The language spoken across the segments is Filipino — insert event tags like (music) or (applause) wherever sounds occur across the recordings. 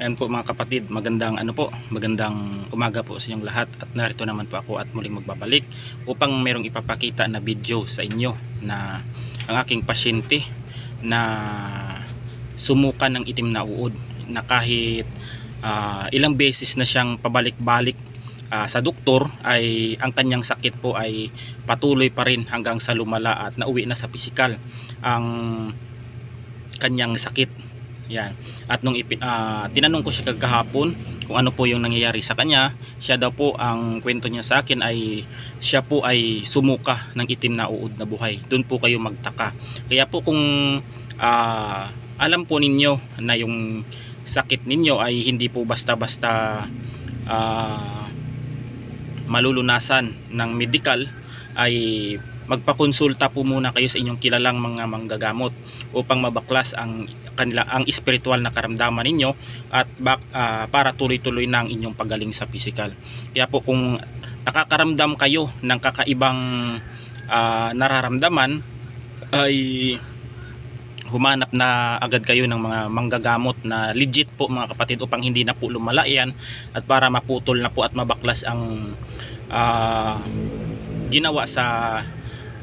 Ayan po mga kapatid, magandang ano po, magandang umaga po sa inyong lahat. At narito naman po ako at muling magbabalik upang merong ipapakita na video sa inyo na ang aking pasyente na sumukan ng itim na uod na kahit ah, ilang beses na siyang pabalik-balik ah, sa doktor ay ang kanyang sakit po ay patuloy pa rin hanggang sa lumala at nauwi na sa pisikal ang kanyang sakit yan. At nung ipi, ah, tinanong ko siya kagahapon kung ano po yung nangyayari sa kanya, siya daw po ang kwento niya sa akin ay siya po ay sumuka ng itim na uod na buhay. Doon po kayo magtaka. Kaya po kung ah, alam po ninyo na yung sakit ninyo ay hindi po basta-basta ah, malulunasan ng medical ay magpakonsulta po muna kayo sa inyong kilalang mga manggagamot upang mabaklas ang kanila ang espiritual na karamdaman ninyo at bak, ah, para tuloy-tuloy na ang inyong pagaling sa physical. Kaya po kung nakakaramdam kayo ng kakaibang ah, nararamdaman ay humanap na agad kayo ng mga manggagamot na legit po mga kapatid upang hindi na po lumala yan at para maputol na po at mabaklas ang ah, ginawa sa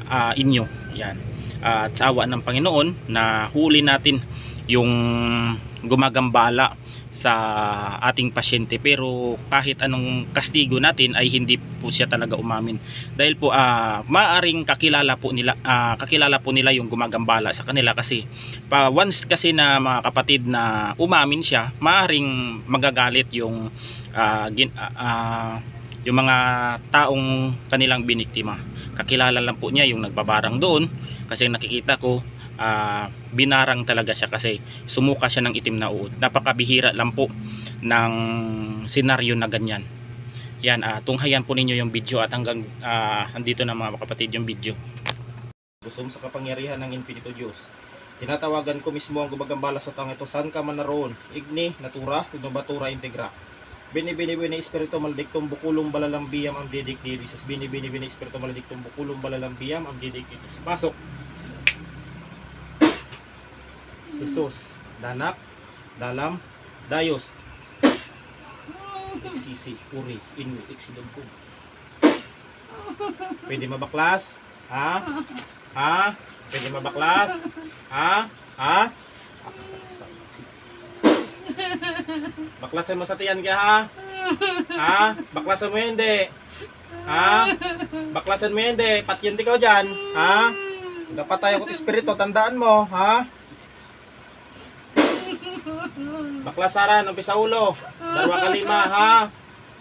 ah, inyo. Yan. At sa awa ng Panginoon na huli natin yung gumagambala sa ating pasyente. Pero kahit anong kastigo natin ay hindi po siya talaga umamin. Dahil po ah, maaring kakilala po nila ah, kakilala po nila yung gumagambala sa kanila. Kasi pa once kasi na mga kapatid na umamin siya maaring magagalit yung ah, gin, ah, ah, yung mga taong kanilang biniktima. Kakilala lang po niya yung nagbabarang doon kasi nakikita ko ah, binarang talaga siya kasi sumuka siya ng itim na uod. Napakabihira lang po ng senaryo na ganyan. Yan ah, tunghayan po ninyo yung video at hanggang ah, andito na mga kapatid yung video. Busong sa kapangyarihan ng Infinito Diyos tinatawagan ko mismo ang gumagambala sa taong ito saan ka man naroon? Igni natura? Batura integra Bini bini bini espiritu malediktum bukulong balalang biyam ang didik di Jesus. Bini bini bini espiritu malediktum bukulong balalang biyam ang didik di Jesus. Pasok. Jesus, danak, dalam, dayos. Eksisi, uri, inu, iksidom ko. Pwede mabaklas? Ha? Ha? Pwede mabaklas? Ha? Ha? Aksa, aksa. (laughs) Baklasan mo sa tiyan ka ha? Ha? Baklasan mo hindi. Ha? Baklasan mo hindi. Patyente ka dyan. Ha? Dapat tayo kung espiritu. Tandaan mo. Ha? Baklasaran. Umpisa ulo. Darwa ka lima. Ha?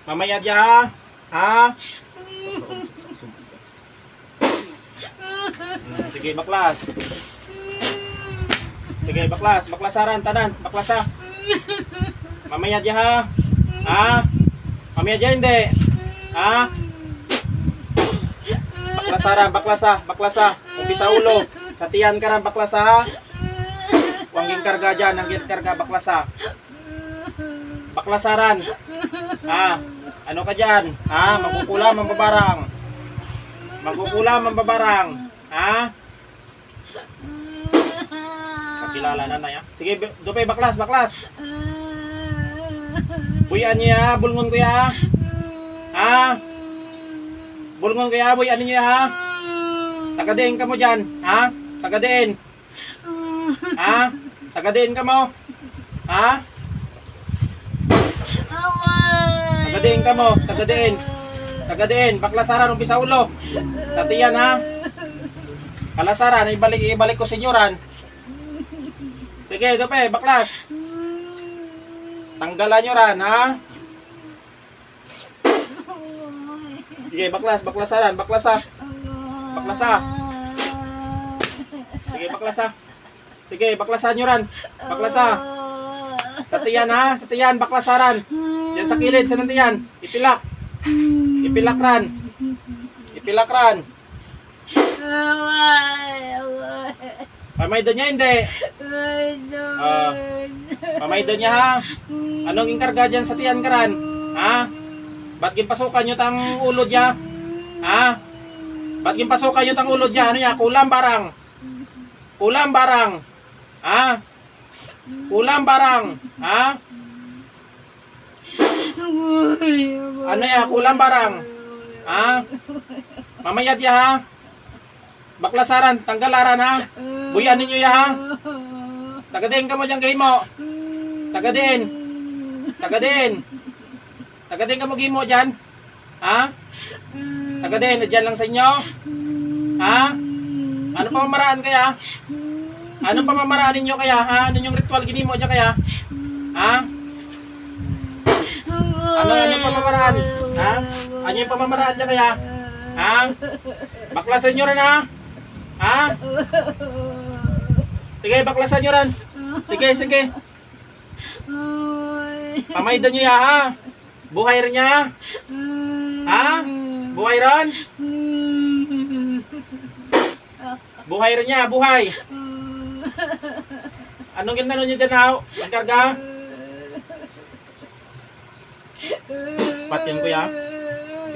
Mamaya dya ha? Ha? Hmm, Sige, baklas. Sige, baklas. Baklasaran. Tanan. Baklasa. (laughs) Mamaya dya ha? Ha? Mamaya dya hindi. Ha? Baklasa ra, baklasa, baklasa. Umpisa ulo. Sa tiyan ka ra, baklasa ha? Huwag ging karga dyan, ang karga, baklasa. Baklasaran. Ha? Ano ka dyan? Ha? Magkukulam ang babarang. Magkukulam ang. Ha? Kakilala na na ya. Sige, dupay baklas, baklas. Buyan niyo ya, bulngon ko ya. Ha? Bulngon ko ya, buyan niyo ya ha. Tagadiin ka mo dyan, ha? Tagadiin. Ha? Tagadiin ka mo. Ha? Tagadiin ka mo, tagadiin. Tagadiin, baklasaran umpisa ulo. Sa tiyan ha. Kalasaran, ibalik ibalik ko senyoran. Sige, dope, baklas. Tanggalan nyo ran, ha? Sige, baklas, baklasaran, baklasa. Baklasa. Sige, baklasa. Sige, baklasan nyo ran. Baklasa. Sa tiyan, ha? Sa tiyan, baklasaran. Yan sa kilid, sa tiyan. Ipilak. Ipilak ran. Ipilak ran. Pamay doon niya, hindi. Ah. Pamay doon niya, ha? Anong inkarga dyan sa tiyan karan? Ha? Ba't ginpasukan nyo tang ulod niya? Ha? Ba't ginpasukan nyo tang ulod niya? Ano niya? Kulam barang. Kulam barang. Ha? Kulam barang. Ha? Ano ya, kulang barang? Ha? Mamaya diya ha? Baklasaran, tanggalaran ha? Buyan ninyo ya ha? Tagadin ka mo dyan kayo mo. Tagadin. Tagadin. Tagadin ka mo gimo dyan. Ha? Tagadin, dyan lang sa inyo. Ha? Ano pamamaraan kaya? Ano pamamaraan ninyo kaya? Ha? Ano yung ritual ginimo dyan kaya? Ha? Ano ano yung pamamaraan? Ha? Ano yung pamamaraan dyan kaya? Ha? Baklasan nyo rin ha? Ha? Sige, baklasan nyo rin. Sige, sige. Pamaydan nyo ya ha? Buhay rin niya. Ha? Buhay ron? Buhay rin niya, buhay. Anong ginano nyo dyan ha? Magkarga? Patyan ko ya.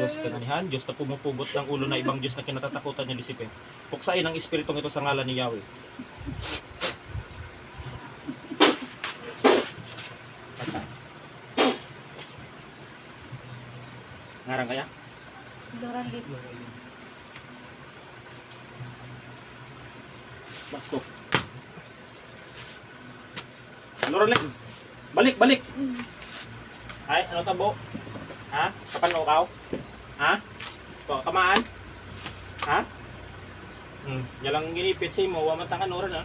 Diyos tanganihan, Diyos na pumupugot ng ulo na ibang Diyos na kinatatakutan niya disipin. Puksain ang espiritong ito sa ngalan ni Yahweh. Patay. Ngarang kaya? Basok. Ano rin? Balik, balik. Ay, ano tabo? Ha? Kapan mo kaw? Ha? Ko kamaan? Ha? Hmm, yalang ginipit sa imo, wa man ta kanuran ha.